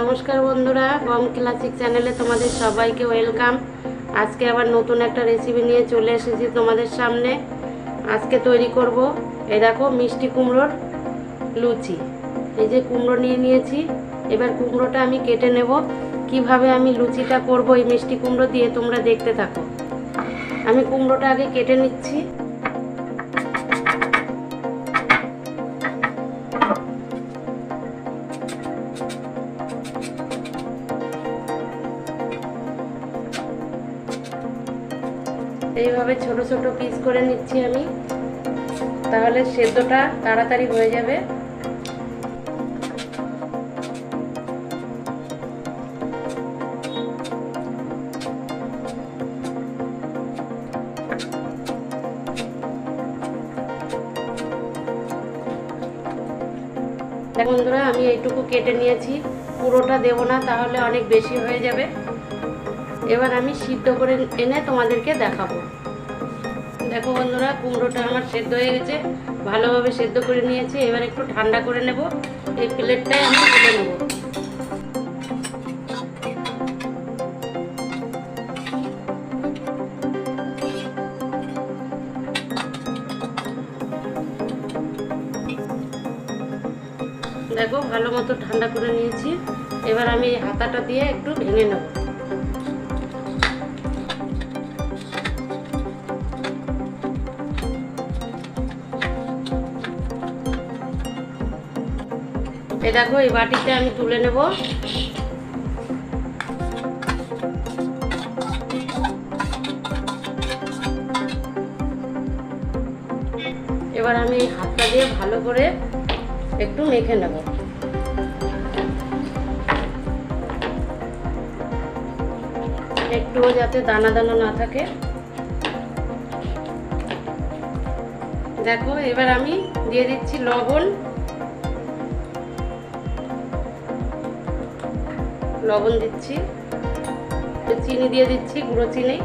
নমস্কার বন্ধুরা, গম ক্লাসিক চ্যানেলে তোমাদের সবাইকে ওয়েলকাম। আজকে আবার নতুন একটা রেসিপি নিয়ে চলে এসেছি তোমাদের সামনে। আজকে তৈরি করব, এই দেখো মিষ্টি কুমড়োর লুচি। এই যে কুমড়ো নিয়ে নিয়েছি, এবার কুমড়োটা আমি কেটে নেব। কীভাবে আমি লুচিটা করব এই মিষ্টি কুমড়ো দিয়ে তোমরা দেখতে থাকো। আমি কুমড়োটা আগে কেটে নিচ্ছি। এইভাবে ছোট ছোট পিস করে নিচ্ছি আমি। তাহলে সেদ্ধটা তাড়াতাড়ি হয়ে যাবে। বন্ধুরা, আমি এইটুকু কেটে নিয়েছি। পুরোটা দেব না, তাহলে অনেক বেশি হয়ে যাবে। এবার আমি সিদ্ধ করে এনে তোমাদেরকে দেখাবো। দেখো বন্ধুরা, কুমড়োটা আমার সেদ্ধ হয়ে গেছে। ভালোভাবে সেদ্ধ করে নিয়েছি। এবার একটু ঠান্ডা করে নেব। এই প্লেটটায় আমি তুলে নেব। দেখো, ভালো মতো ঠান্ডা করে নিয়েছি। এবার আমি হাতাটা দিয়ে একটু ভেঙে নেব। দেখো, এই বাটিতে আমি তুলে নেব। এবার আমি হাতটা দিয়ে ভালো করে একটু মেখে নেব। একটুও যাতে দানা দানা না থাকে। দেখো, এবার আমি দিয়ে দিচ্ছি লবণ। লবণ দিচ্ছি চিনি দিয়ে দিচ্ছি, গুঁড়ো চিনি।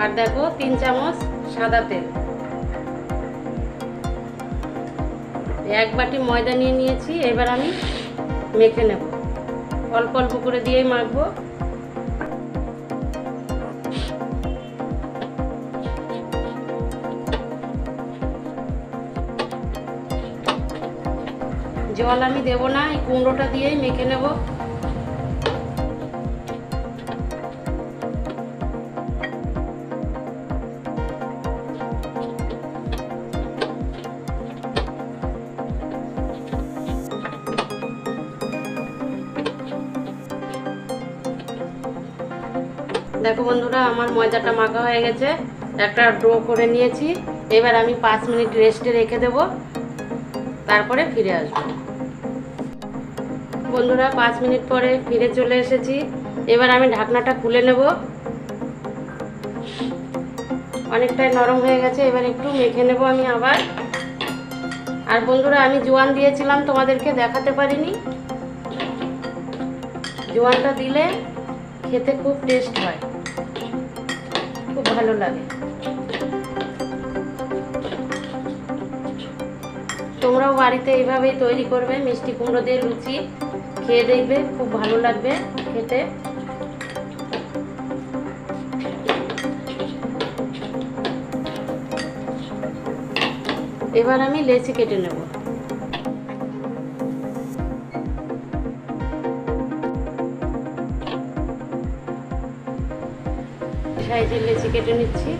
আর দেখো, তিন চামচ সাদা তেল। এক বাটি ময়দা নিয়ে নিয়েছি, এবার আমি মেখে নেব। অল্প অল্প করে দিয়েই মাখবো। জল আমি দেব না, এই কুমড়োটা দিয়েই মেখে নেব। দেখো বন্ধুরা, আমার ময়দাটা মাখা হয়ে গেছে, একটা ডো করে নিয়েছি। এবার আমি পাঁচ মিনিট রেস্টে রেখে দেব, তারপরে ফিরে আসব। বন্ধুরা, পাঁচ মিনিট পরে ফিরে চলে এসেছি। এবার আমি ঢাকনাটা খুলে নেব। অনেকটাই নরম হয়ে গেছে, এবার একটু মেখে নেব আমি আবার। আর বন্ধুরা, আমি জোয়ান দিয়েছিলাম, তোমাদেরকে দেখাতে পারিনি। জোয়ানটা দিলে খেতে খুব টেস্ট হয়। খুব ভালো লাগে। তোমরাও বাড়িতে এইভাবেই তৈরি করবে, মিষ্টি কুমড়ো দিয়ে লুচি খেয়ে দেখবে, খুব ভালো লাগবে খেতে। এবার আমি লেচি কেটে নেব। সাইজের লেচি কেটে নিচ্ছি।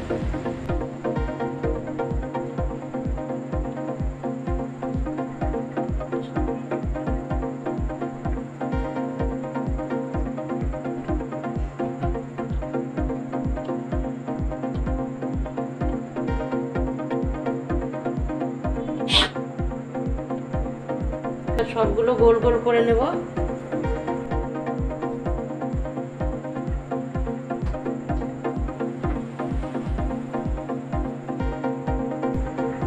সবগুলো গোল গোল করে নেব।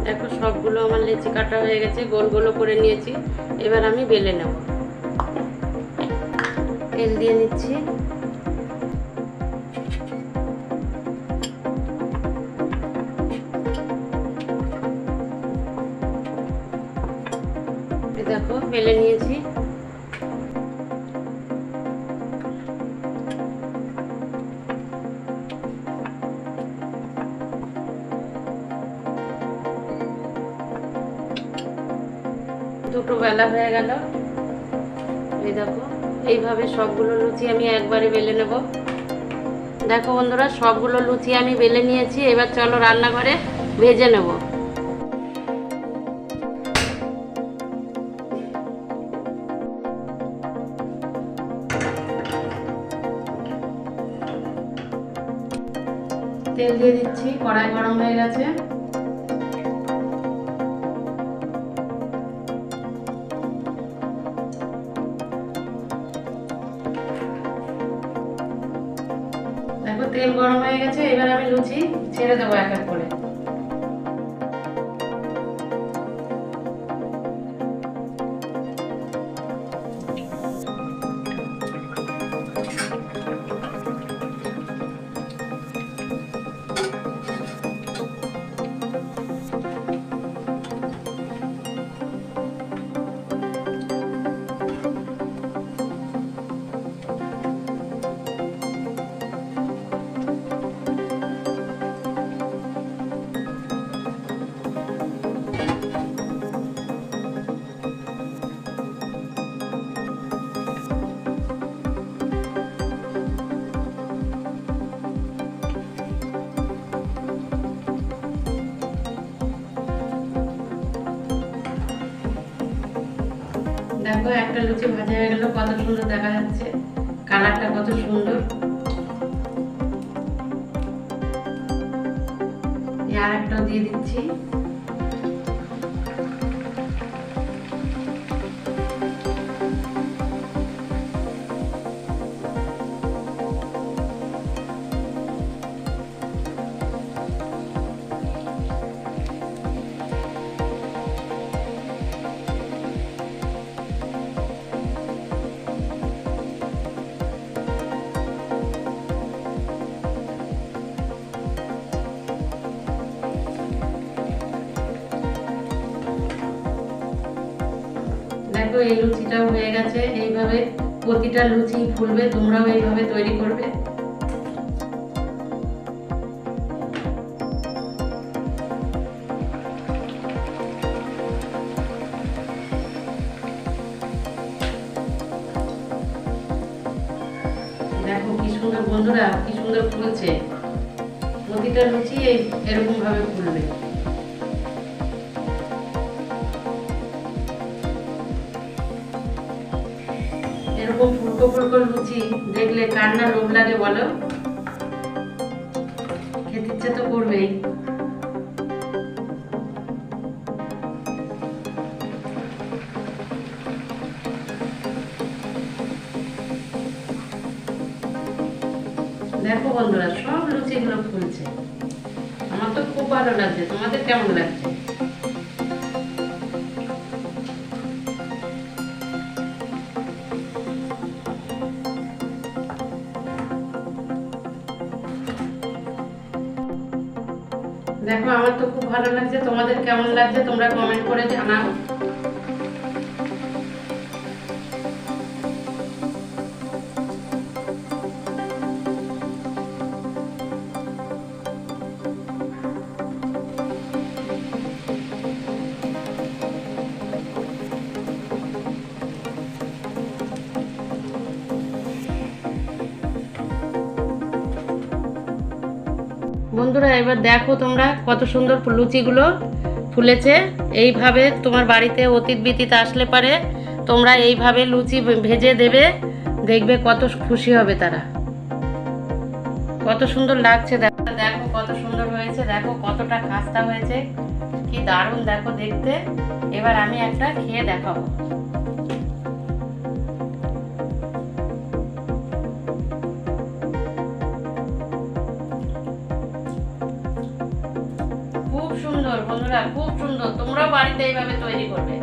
দেখো সবগুলো আমার লেচি কাটা হয়ে গেছে, গোল গোলো করে নিয়েছি। এবার আমি বেলে নেব। তেল দিয়ে নিচ্ছি। দেখো বেলে নিয়েছি। দুটো বেলা হয়ে গেল। এই দেখো, এইভাবে সবগুলো লুচি আমি একবারে বেলে নেব। দেখো বন্ধুরা, সবগুলো লুচি আমি বেলে নিয়েছি। এবার চলো রান্নাঘরে ভেজে নেব। তেল দিয়ে দিচ্ছি, কড়াই গরম হয়ে গেছে। দেখো তেল গরম হয়ে গেছে, এবার আমি লুচি ছেড়ে দেবো এক এক করে। দেখো, একটা লুচি ভাজা হয়ে গেল, কত সুন্দর দেখা যাচ্ছে। কালারটা কত সুন্দর। আর একটাও দিয়ে দিচ্ছি। দেখো, এই লুচিটাও হয়ে গেছে। এইভাবে প্রতিটা লুচি ফুলবে, তোমরাও এইভাবে তৈরি করবে। দেখো কি সুন্দর, বন্ধুরা, কি সুন্দর ফুলছে। প্রতিটা লুচি এরকম ভাবে ফুলবে। লুচি দেখলে লোভ লাগে বলো? খেতে ইচ্ছে তো করবেই। দেখো বন্ধুরা, সব লুচি লুচিগুলো ফুলছে। আমার তো খুব ভালো লাগছে। তোমাদের কেমন লাগছে? ভালো লাগছে তোমাদের কেমন লাগছে তোমরা কমেন্ট করে জানাও। বন্ধুরা, এবার দেখো তোমরা কত সুন্দর লুচিগুলো ফুলেছে। এইভাবে তোমার বাড়িতে অতীত বিতীত আসলে পারে, তোমরা এইভাবে লুচি ভেজে দেবে, দেখবে কত খুশি হবে তারা। কত সুন্দর লাগছে, দেখো দেখো কত সুন্দর হয়েছে, দেখো কতটা খাস্তা হয়েছে, কি দারুণ, দেখো দেখতে। এবার আমি একটা খেয়ে দেখাবো। সুন্দর বন্ধুরা খুব সুন্দর। তোমরাও বাড়িতে এইভাবে তৈরি করবে।